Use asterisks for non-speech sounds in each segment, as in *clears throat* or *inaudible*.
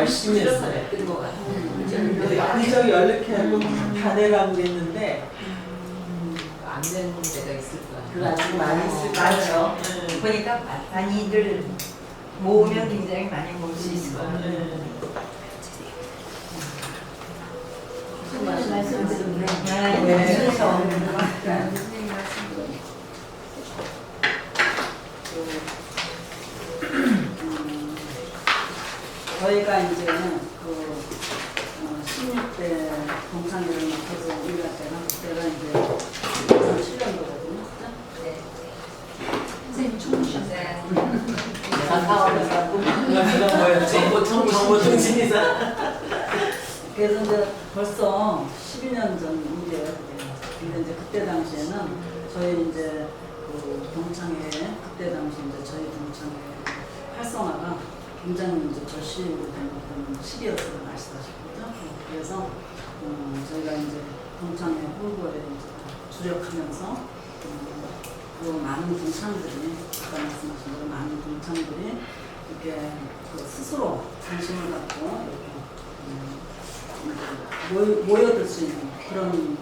열심히 했어요. 그리고 가. 근데 여기저기 연락해 하고 다 내라고 그랬는데 안 되는 데가 있을 거야. 그 아주 많이 있을 많죠. 네. 보니까 마- 많이들 모으면 굉장히 많이 모을 수 있을 것 같아요. 네. 말씀드리네. 네. 순서. 선생님 말씀도 음, 저희가 이제 그 어, 16대 동창회를 맡아서 우리가 때는 그때가 이제 2007년도거든요. 네. 선생님. 내가 사업을 그거 뭐였지? 정보 정보 통신이사. 그래서 이제 벌써 12년 전 일이에요. 그게. 근데 이제 그때 당시에는 저희 이제 그 동창회 그때 당시 이제 저희 동창회 활성화가 굉장히 이제 절실히 된 그런 시기였어요. 아시다시피죠. 그래서 음, 저희가 이제 동창회 홍보에 주력하면서 음, 그 많은 동창들이 아까 말씀하신 대로 많은 동창들이 이렇게 그 스스로 관심을 갖고 이렇게 음, 모여, 모여들 수 있는 그런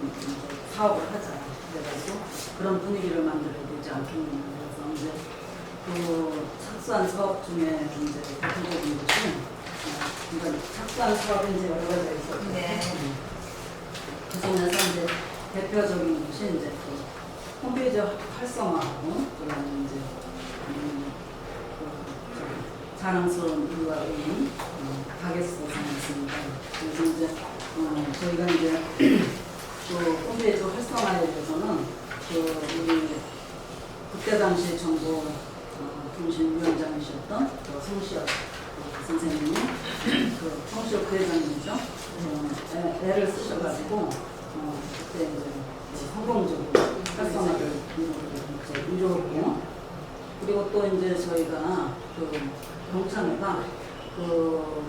사업을 하자. 그래가지고 그런 분위기를 만들어야 되지 않겠느냐. 그래서 이제 그 착수한 사업 중에 이제 대표적인 것이 어, 그러니까 착수한 사업이 이제 여러 가지가 있었죠. 네. 그 중에서 이제 대표적인 것이 이제 그 홈페이지 활성화하고 그다음에 이제 음, 그 자랑스러운 이유와 의인 음, 가게소상이었습니다. 그래서 이제 어, 저희가 이제 *clears throat* 그 홈페이지 활성화에 대해서는 그 우리 그때 당시 정보 어, 통신위원장이셨던 그 성시혁 그 선생님이 그 성시혁 부회장님이죠. 어, 애, 애를 쓰셔가지고 어, 그때 이제 성공적으로 활성화를 이제 이루었고 그리고 또 이제 저희가 그 동창회가 그,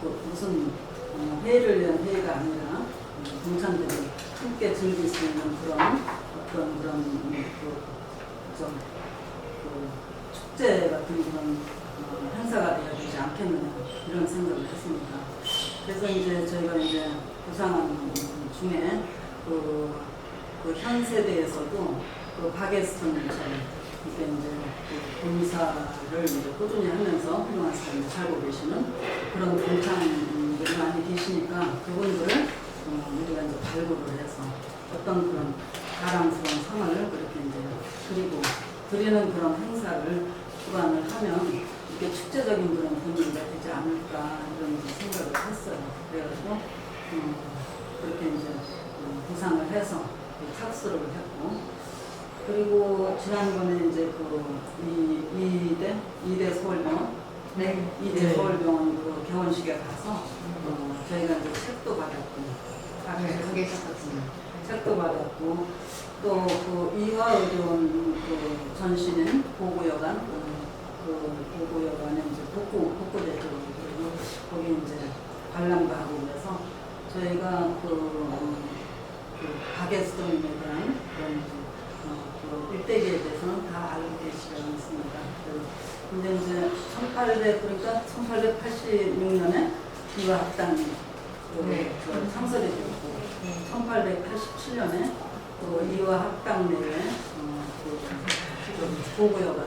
그 무슨 어, 회의를 위한 회의가 아니라 음, 동창들이 함께 즐길 수 있는 그런 어떤 그런 음, 그, 좀, 그 축제 같은 그런 어, 행사가 되어야 되지 않겠느냐 이런 생각을 했습니다. 그래서 이제 저희가 이제 구상한 중에 그, 그 현 세대에서도 그 박예스턴처럼 이게 이제 그 봉사를 이제 꾸준히 하면서 훌륭한 삶을 살고 계시는 그런 동창들이 많이 계시니까 그분들을 어, 우리가 이제 발굴을 해서 어떤 그런 자랑스러운 상을 그렇게 이제 그리고 드리는 그런 행사를 주관을 하면 이게 축제적인 그런 분위기가 되지 않을까 이런 생각을 했어요. 그래가지고 어, 그렇게 이제 어, 구상을 해서 착수를 했고 그리고 지난번에 이제 그 이, 이대 이대 서울병원 네. 이대 네. 서울병원 그 개원식에 가서 어, 저희가 이제 책도 받았고 아, 네, 그게 있었거든요. 책도 받았고 또 그 이화의료원 그 전신인 보고여관 그, 그 보고여관에 이제 복구 복구 대책을 그리고 거기 이제 관람도 하고 그래서 저희가 그, 음, 그 박예수님에 대한 그런 어, 그 일대기에 대해서는 다 알고 계시지 않습니다. 그, 근데 이제 1800 그러니까 1886년에 이화 학당이 그, 네. 그 창설이 되었고 1887년에 그 이화 학당 내에 보고여관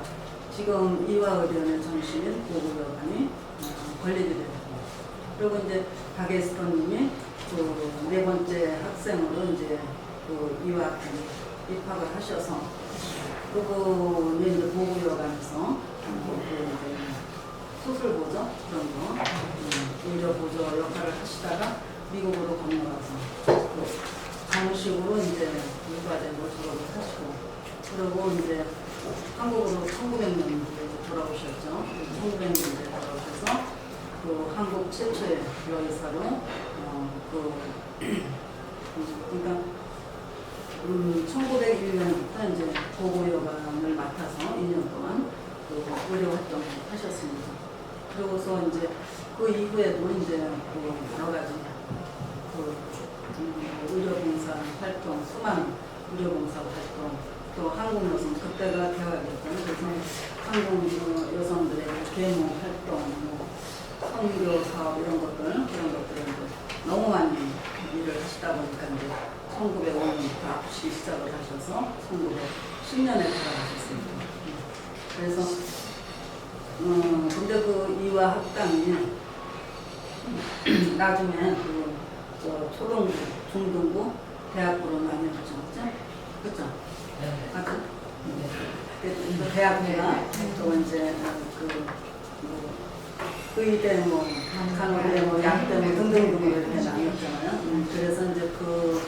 지금 이화의료원의 전신인 보고여관이 어, 건립이 되었고 그리고 이제 박예스터님이 그 네 번째 학생으로 이제 그 이화학당에 입학을 하셔서 그분이 이제 보고여관에서 그 수술 보조 그런 거 음, 의료 보조 역할을 하시다가 미국으로 건너가서 그 정식으로 이제 의과대로 졸업을 하시고 그리고 이제 한국으로 1900년도에 돌아오셨죠. 1900년도에 돌아오셔서 그 한국 최초의 여의사로 어, 그 음, 그러니까 음, 1901년부터 이제 보고여관을 맡아서 2년 동안 그 의료 활동을 하셨습니다. 그러고서 이제 그 이후에도 이제 그 여러 가지 그 음, 의료봉사 활동, 의료봉사 활동, 또 한국 여성 그때가 대화였잖아요. 그래서 한국 어, 여성들의 계몽 활동, 뭐 선교 사업 이런 것들 이런 것들을 너무 많이 일을 하시다 보니까 이제 1905년부터 아프시기 시작을 하셔서 1910년에 돌아가셨습니다. 그래서 음, 근데 그 이화 학당이 나중에 그, 저 초등부, 중등부, 대학부로 나뉘어졌죠. 그죠? 아, 그, 그, 그 대학부가 또 이제 그, 뭐, 의대 뭐, 간호대 뭐, 약대 뭐 등등등으로 이렇게 나뉘었잖아요. 음, 그래서 이제 그,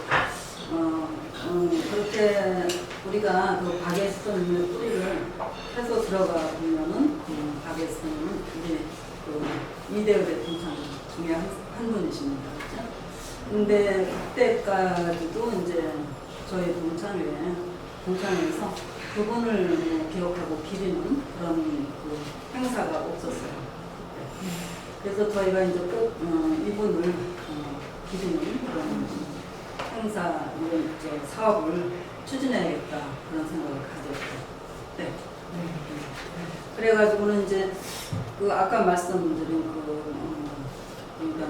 어, 음, 그렇게 우리가 그 박예수님의 뿌리를 해서 들어가 보면은 그 박예수님은 이제 그 이대열의 동창 중에 한, 한 분이십니다. 그죠? 근데 그때까지도 이제 저희 동창회에 동창회에서 그분을 뭐 기억하고 기리는 그런 그 행사가 없었어요. 그래서 저희가 이제 꼭 어, 이분을 어, 기리는 그런 행사 이런 저 사업을 추진해야겠다 그런 생각을 가졌죠. 네. 그래가지고는 이제 그 아까 말씀드린 그 음, 그러니까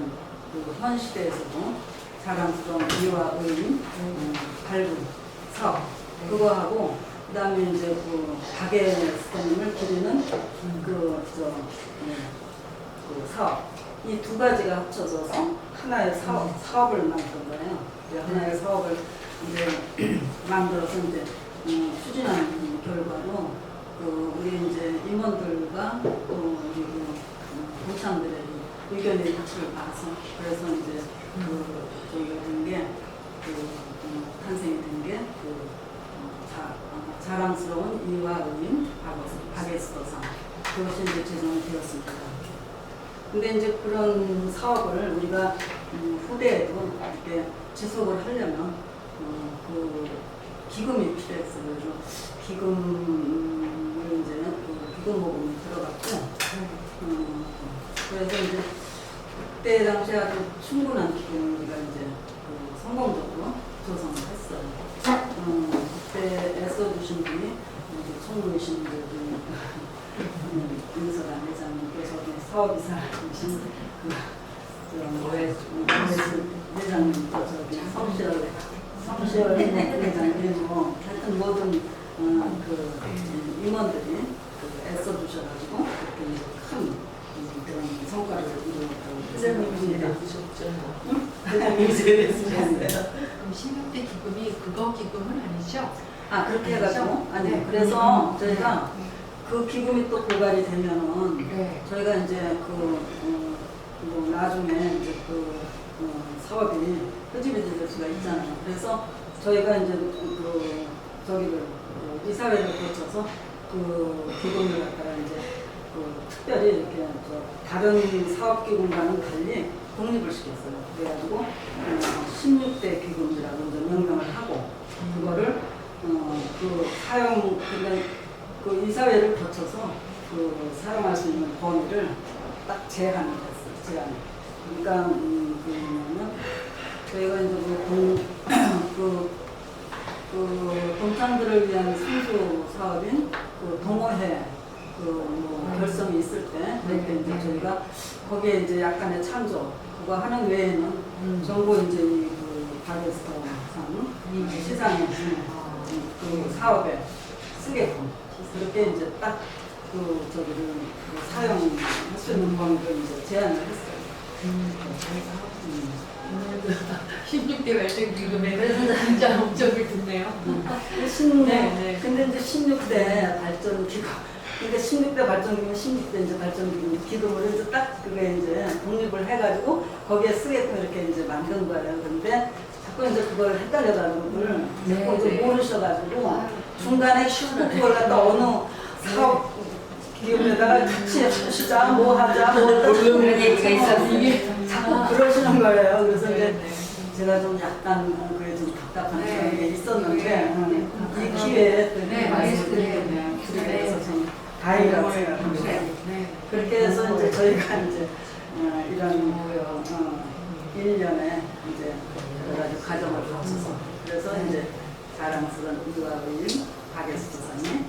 그현 시대에서도 자랑스러운 이와 의인 음, 발굴 사업 그거 하고 그다음에 이제 그 가게 스님을 기리는 그저 그 사업 이 두 가지가 합쳐져서 하나의 사업 사업을 만든 거예요. 이제 하나의 사업을 이제 *clears throat* 만들어서 이제 음, 추진하는 결과로 그 우리 이제 임원들과 또 우리 그 음, 동창들의 이 의견의 일치를 봐서 그래서 이제 그 저희가 된게그 음, 탄생이 된게그 자, 어, 자랑스러운 이화의인 박에스더상 그것이 이제 제정이 되었습니다. 근데 이제 그런 사업을 우리가 음, 후대에도 이렇게 지속을 하려면 어, 그 기금이 필요했어요. 기금을 이제 그 기금 모금이 들어갔고 음, 그래서 이제 그때 당시에 아주 충분한 기금을 우리가 이제 그 성공적으로 조성을 했어요. 음, 그때 애써주신 분이 이제 총무이신 분이 *laughs* 음, 윤서란 회장님께서 사업이사이신 그 오해수 회장님도 저기 성실 성실 회장님 뭐 하여튼 모든 어, 그 임원들이 그 애써주셔가지고 그렇게 이제 큰 음, 그런 성과를 이루었다고 회장님이 생각합니다. 되셨죠. 회장님이 되셨어요. 그럼 16대 기금이 그거 기금은 아니죠? 아 그렇게 해가지고 아니 네. 그래서 저희가 그 기금이 또 고갈이 되면은 네. 저희가 이제 그, 어, 뭐 나중에 이제 그 어, 사업이 흐지부지 될 수가 있잖아요. 그래서 저희가 이제 그 저기를 그 이사회를 거쳐서 그 기금을 갖다가 이제 그 특별히 이렇게 저 다른 사업 기금과는 달리 독립을 시켰어요. 그래가지고 어, 16대 기금이라고 이제 명명을 하고 그거를 어, 그 사용 그러니까 그 이사회를 거쳐서 그 사용할 수 있는 범위를 딱 제한을 했어요. 제한. 그러니까 음, 그 뭐냐면 저희가 이제 그, 동, *clears throat* 그, 그 동창들을 위한 선수 사업인 그 동호회 그뭐 결성이 있을 때 그럴 때 이제 저희가 거기에 이제 약간의 참조 그거 하는 외에는 전부 이제 이그 바게스터상 이 시장에 그 사업에 쓰게끔 그렇게 이제 딱 그 저기를 그 사용할 수 있는 범위를 이제 제한을 했어요. 음. 16대 발전 기금에는 진짜 엄청을 듣네요. 신, 네, 네. 근데 이제 16대 발전 기금, 그러니까 16대 발전 기금, 16대 이제 발전 기금 기금을 이제 딱 그게 이제 독립을 해가지고 거기에 쓰게끔 이렇게 이제 만든 거예요. 근데 자꾸 이제 그걸 헷갈려가지고 그걸 네, 자꾸 이제 네. 모르셔가지고 중간에 슉 그걸 갖다 어느 사업 기금에다가 같이 하시자, 뭐 하자, 뭐 그런 얘기가 있었어요. 자꾸 그러시는 거예요. 그래서 네, 이제 네. 제가 좀 약간 어, 그게 좀 답답한 네. 그런 게 있었는데 네. 음, 네. 이 기회에 또 네, 해서 좀 다행이라고 생각합니다. 네. 그렇게 해서 이제 저희가 이제 어, 이런 어, 1년에 이제 여러 가지 과정을 거쳐서 그래서 이제 자랑스러운 이화의 박예수도상이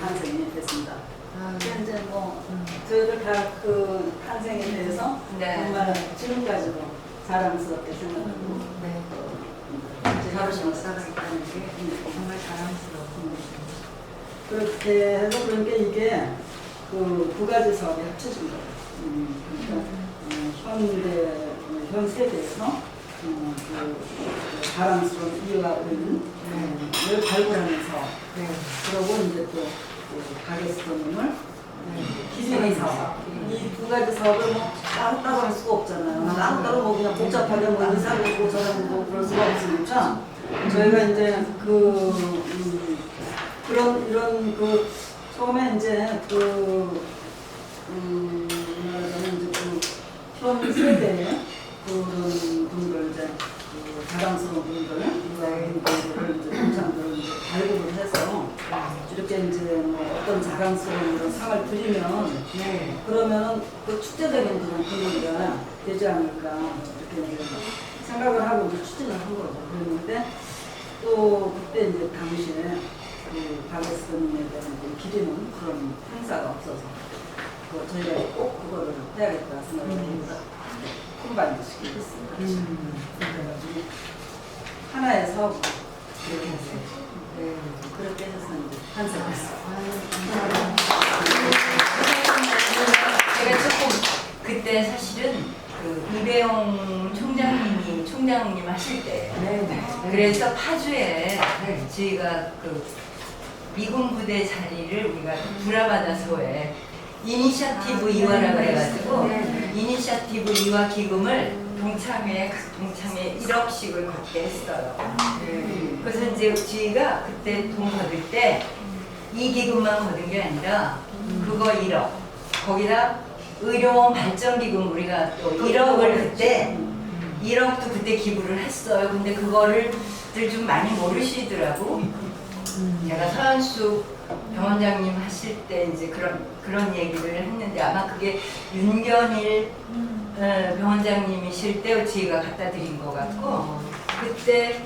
탄생이 됐습니다. 아, 근데 이제 뭐 음. 저희를 다그 탄생에 대해서 네. 정말 지금까지도 자랑스럽게 생각하고 네. 이제 자부심을 쌓아가겠다는 게 정말 자랑스러운 그렇게 해서 그러니까 이게 그 두 가지 사업이 합쳐진 거예요. 음, 그러니까 음, 현대 현 세대에서 음, 그 자랑스러운 이와 은을 발굴하는 사업. 네. 그러고 이제 또 그 가게스토님을 네. 기증의 사업. 이 두 가지 사업을 뭐 따로따로 할 수가 없잖아요. 따로따로 뭐 그냥 복잡하게 뭐 의사고 저러고 그럴 수가 없으니까 저희가 이제 그 음, 그런 이런 그 처음에 이제 그 음, 말하자면 이제 그현 세대의 그런 분들 이제 그 자랑스러운 분들, 분들을 이제 동창들을 이제 발굴을 해서 이렇게 이제 뭐 어떤 자랑스러운 이런 상을 드리면 네. 그러면은 그 축제적인 그런 분위기가 되지 않을까 이렇게 이제 생각을 하고 이제 추진을 한 거죠. 그랬는데 또 그때 이제 당시에 그 바게스님에 대한 이제 기리는 그런 행사가 없어서 그 저희가 꼭 그거를 해야겠다 생각을 해서 콤바인드 시키겠습니다. 음. 그래가지고 하나의 사업 이렇게 하세요. 네. 그렇게 해서 이제 탄생했어요. 제가 조금 그때 사실은 그 이배용 총장님이 총장님 하실 때 그래서 파주에 저희가 그 미군 부대 자리를 우리가 불화받아서에 이니셔티브 이화라 그래가지고 이니셔티브 이화 기금을 동창회 각 동창회 1억씩을 걷게 했어요. 그래서 이제 저희가 그때 돈 거둘 때이 기금만 거둔 게 아니라 그거 1억 거기다 의료원 발전 기금 우리가 또 1억을 그때 1억도 그때 기부를 했어요. 근데 그거를 좀 많이 모르시더라고. 제가 서현수 병원장님 하실 때 이제 그런 그런 얘기를 했는데 아마 그게 윤견일 어, 병원장님이실 때 저희가 갖다 드린 것 같고 그때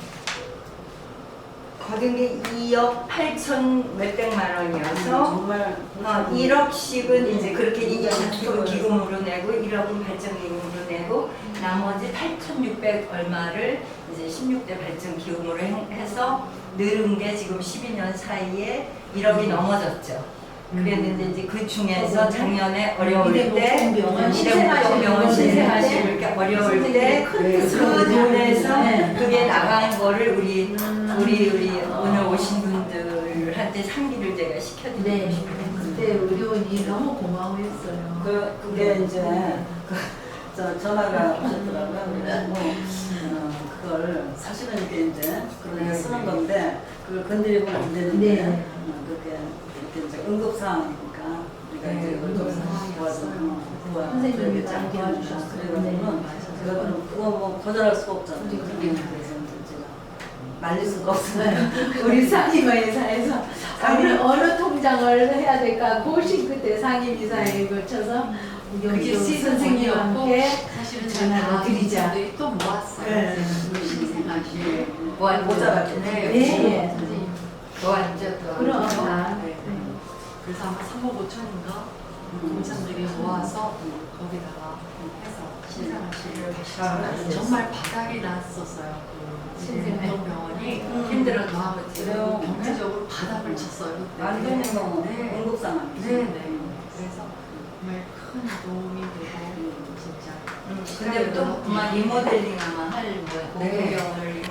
거둔 게 2억 8천 몇백만 원이어서 정말 어, 1억씩은 이제 그렇게 이니셔티브 기금으로 내고 1억은 발전 기금으로 내고 나머지 8,600 얼마를 이제 16대 발전 기금으로 해- 해서 늘은 게 지금 12년 사이에 1억이 넘어졌죠. 그랬는데 이제 그 중에서 작년에 어려울 때 이대목병원 이대목병원 신생하시고 신생하시고 이렇게 어려울 때 그 돈에서 그게 나간 거를 우리 우리 우리 오늘 오신 분들한테 상기를 제가 시켜드리고 네, 싶어요. 그때 의료원이 너무 고마워했어요. 그 그게 이제 그, 저 전화가 오셨더라고요. 그래서 어, 그걸 사실은 이게 이제 그런 데 쓰는 건데 그걸 건드리고는 안 되는데 네. 어, 그렇게 이렇게 이제 응급 상황이니까 우리가 네, 이제 응급 그걸 상황이었어요. 도와서 도와 선생님이 그렇게 많이 도와주셨어요. 그래가지고는 네, 제가 그럼 그거 뭐 거절할 수가 없잖아요. 네. 그래서 이제 제가 말릴 수가 없어요. 네. *laughs* 우리 상임회사에서 어느, 어느 통장을 해야 될까 고심 그때 상임이사에 거쳐서 그게 선생님과 선생님이었고 사실은 전화를 드리자. 또 모았어요. 네. 신생아시. 뭐 모자라게. 네, 네. 네. 선생님. 더 앉았던 그럼. 네. 그래서 아마 3억 5천인가 음. 공산들이 모아서 거기다가 해서 신생아시를 아, 정말 바닥이 났었어요. 그 신생병원이 음. 와, 그래요. 경제적으로 바닥을 쳤어요. 그때. 완전히 뭐 네. 응급 상황. 네, 네. 그래서 정말 큰 도움이 되고 진짜. 음, 근데 또 그만 리모델링 아마 할 뭐야 네. 공경을